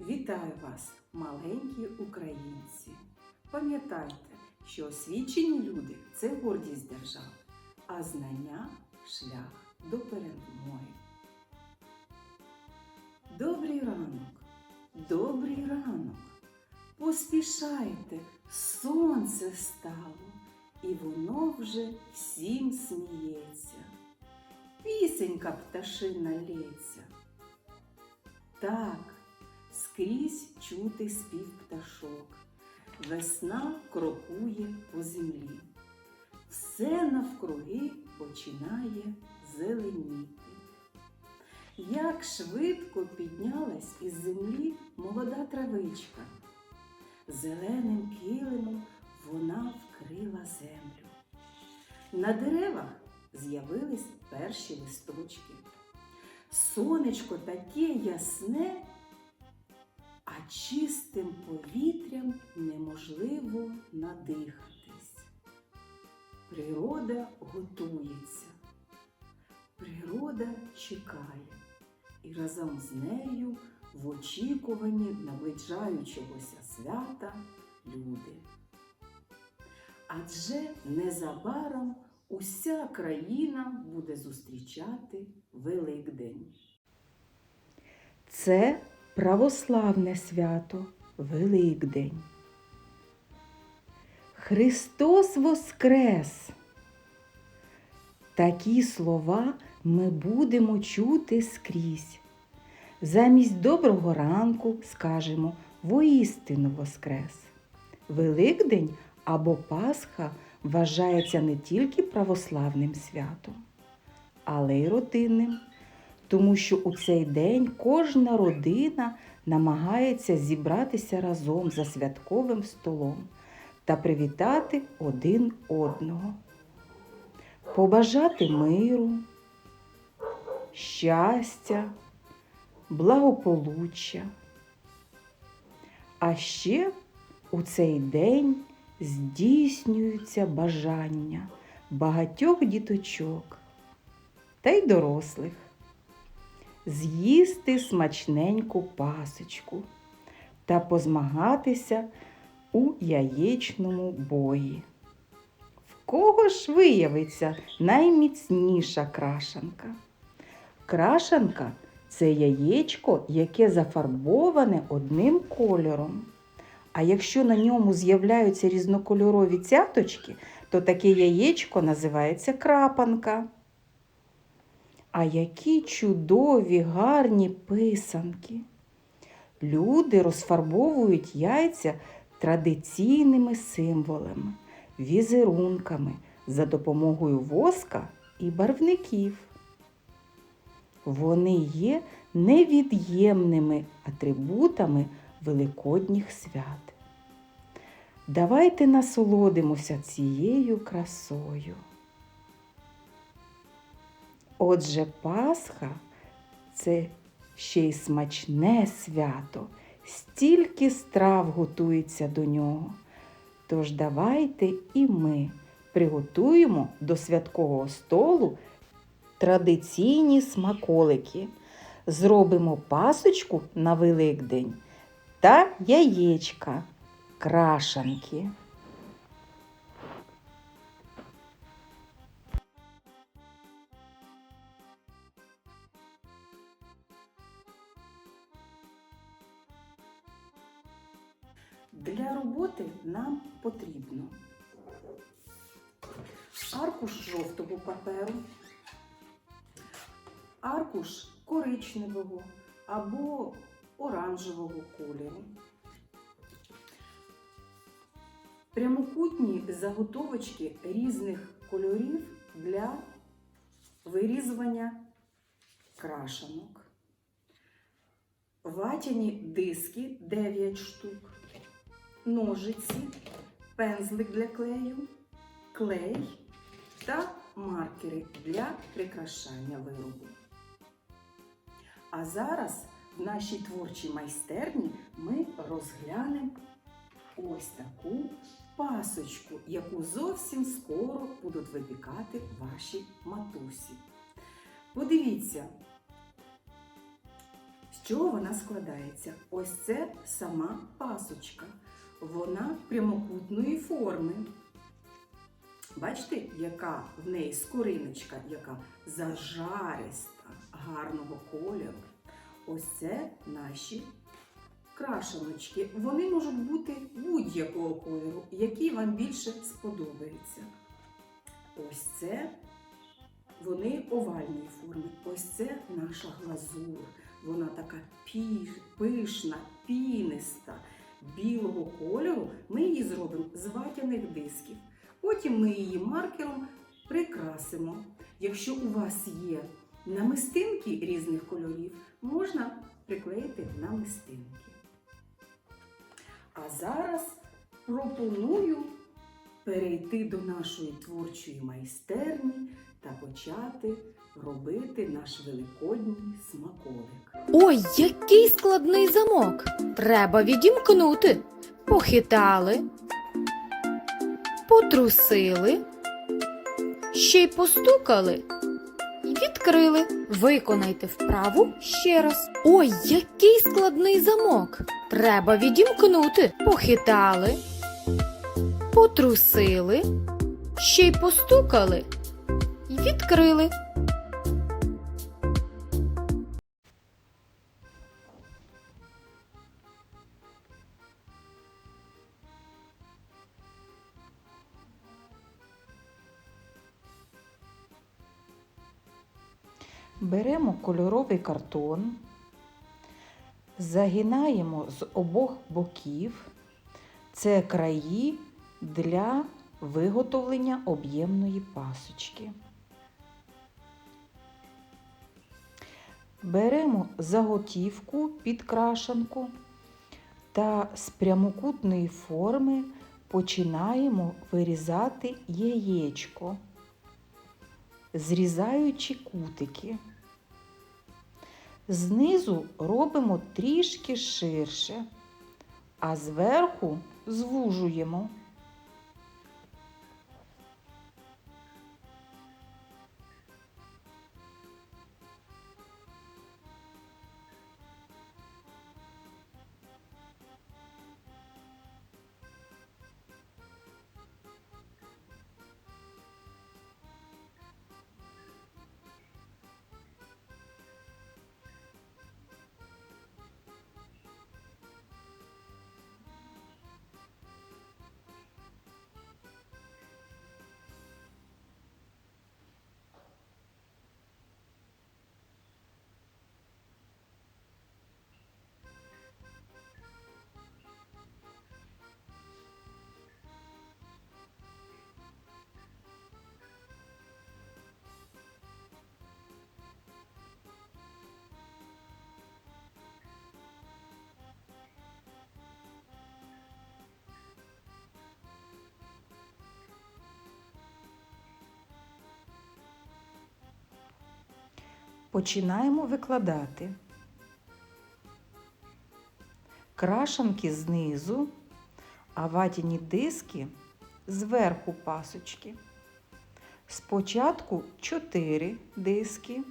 Вітаю вас, маленькі українці! Пам'ятайте, що освічені люди це гордість держави, а знання шлях до перемоги. Добрий ранок, добрий ранок. Поспішайте, сонце стало, і воно вже всім сміється. Пісенька пташина лється. Так, скрізь чути спів пташок. Весна крокує по землі. Все навкруги починає зеленіти. Як швидко піднялась із землі молода травичка. Зеленим килимом вона вкрила землю. На деревах з'явились перші листочки. Сонечко таке ясне, чистим повітрям неможливо надихатись. Природа готується, природа чекає, і разом з нею в очікуванні наближаючогося свята люди. Адже незабаром уся країна буде зустрічати Великдень. Це православне свято Великдень. Христос Воскрес! Такі слова ми будемо чути скрізь. Замість доброго ранку скажемо воістину Воскрес. Великдень або Пасха вважається не тільки православним святом, але й родинним тому що у цей день кожна родина намагається зібратися разом за святковим столом та привітати один одного, побажати миру, щастя, благополуччя. А ще у цей день здійснюються бажання багатьох діточок та й дорослих з'їсти смачненьку пасочку та позмагатися у яєчному бої. В кого ж виявиться найміцніша крашанка? Крашанка це яєчко, яке зафарбоване одним кольором. А якщо на ньому з'являються різнокольорові цяточки, то таке яєчко називається крапанка. А які чудові гарні писанки. Люди розфарбовують яйця традиційними символами, візерунками за допомогою воска і барвників. Вони є невід'ємними атрибутами великодніх свят. Давайте насолодимося цією красою. Отже, Пасха це ще й смачне свято, стільки страв готується до нього. Тож давайте і ми приготуємо до святкового столу традиційні смаколики, зробимо пасочку на Великдень та яєчка, крашанки. Для роботи нам потрібно аркуш жовтого паперу, аркуш коричневого або оранжевого кольору, прямокутні заготовочки різних кольорів для вирізування крашанок, ватяні диски 9 штук ножиці, пензлик для клею, клей та маркери для прикрашання виробу. А зараз в нашій творчій майстерні ми розглянемо ось таку пасочку, яку зовсім скоро будуть випікати ваші матусі. Подивіться, з чого вона складається? Ось це сама пасочка. Вона прямокутної форми. Бачите, яка в неї скориночка, яка зажариста, гарного кольору. Ось це наші крашеночки. Вони можуть бути будь-якого кольору, який вам більше сподобається. Ось це вони овальної форми. Ось це наша глазур. Вона така пишна, піниста, білого кольору. Ми її зробимо з ватяних дисків. Потім ми її маркером прикрасимо. Якщо у вас є намистинки різних кольорів, можна приклеїти намистинки. А зараз пропоную перейти до нашої творчої майстерні та почати робити наш великодній смаколик. Ой, який складний замок. Треба відімкнути. Похитали, потрусили, ще й постукали відкрили. Виконайте вправу ще раз. Ой, який складний замок. Треба відімкнути. Похитали, потрусили, ще й постукали і відкрили. Беремо кольоровий картон, загинаємо з обох боків. Це краї для виготовлення об'ємної пасочки. Беремо заготівку під крашанку та з прямокутної форми починаємо вирізати яєчко зрізаючи кутики. Знизу робимо трішки ширше, а зверху звужуємо. Починаємо викладати. Крашанки знизу, а ватяні диски зверху пасочки. Спочатку 4 диски.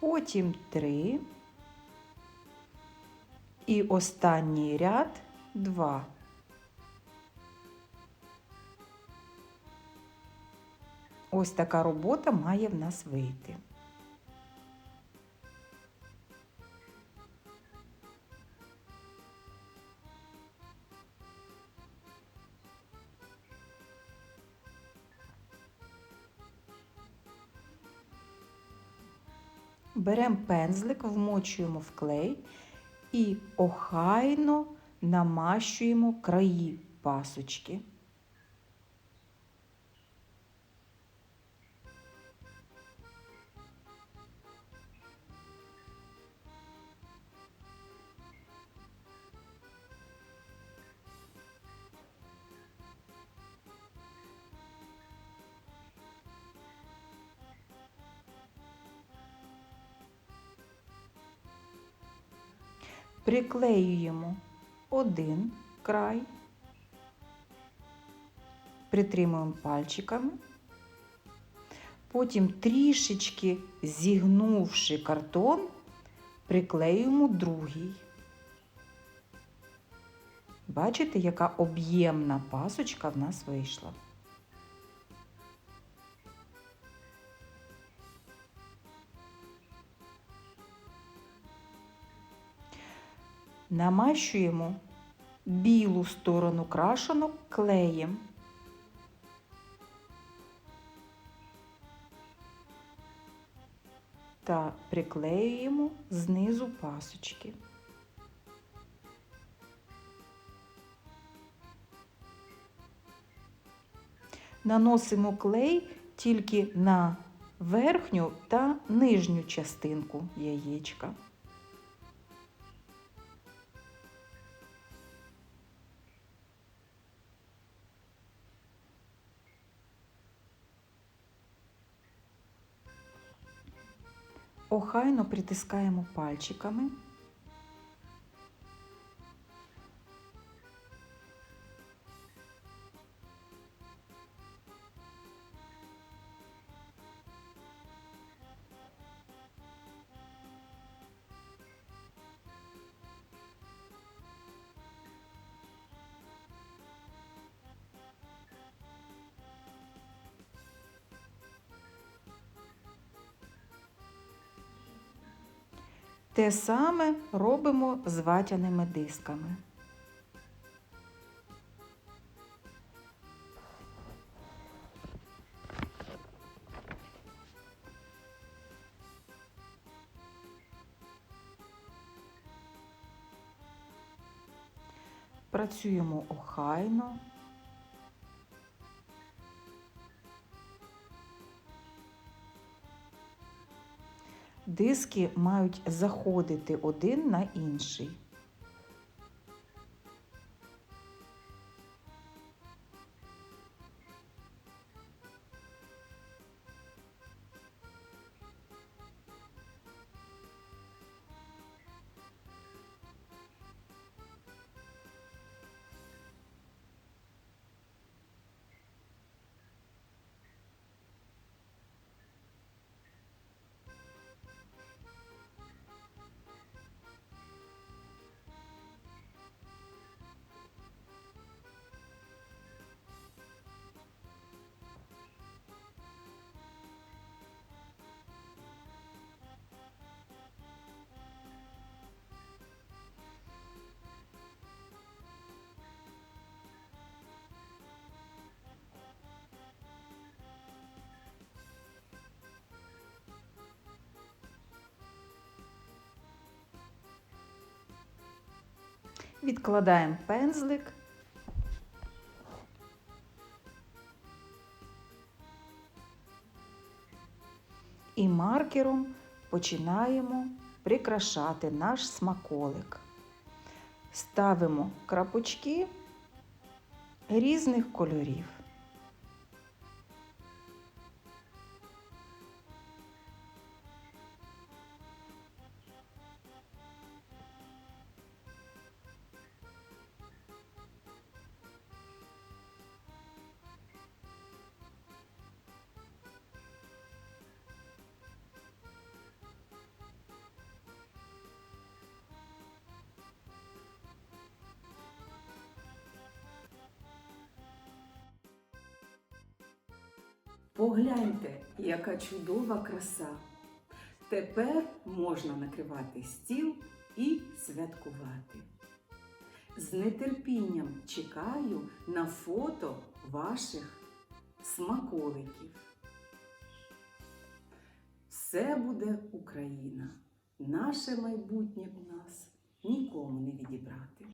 Потім 3. І останній ряд 2. Ось така робота має в нас вийти. Беремо пензлик, вмочуємо в клей і охайно намащуємо краї пасочки. Приклеюємо один край, притримуємо пальчиками. Потім трішечки зігнувши картон, приклеюємо другий. Бачите, яка об'ємна пасочка в нас вийшла. Намащуємо білу сторону крашенок клеєм. Та приклеюємо знизу пасочки. Наносимо клей тільки на верхню та нижню частинку яєчка. Охайно притискаємо пальчиками. Те саме робимо з ватяними дисками. Працюємо охайно. Диски мають заходити один на інший. Відкладаємо пензлик. І маркером починаємо прикрашати наш смаколик. Ставимо крапочки різних кольорів. Погляньте, яка чудова краса. Тепер можна накривати стіл і святкувати. З нетерпінням чекаю на фото ваших смаколиків. Все буде Україна. Наше майбутнє у нас нікому не відібрати.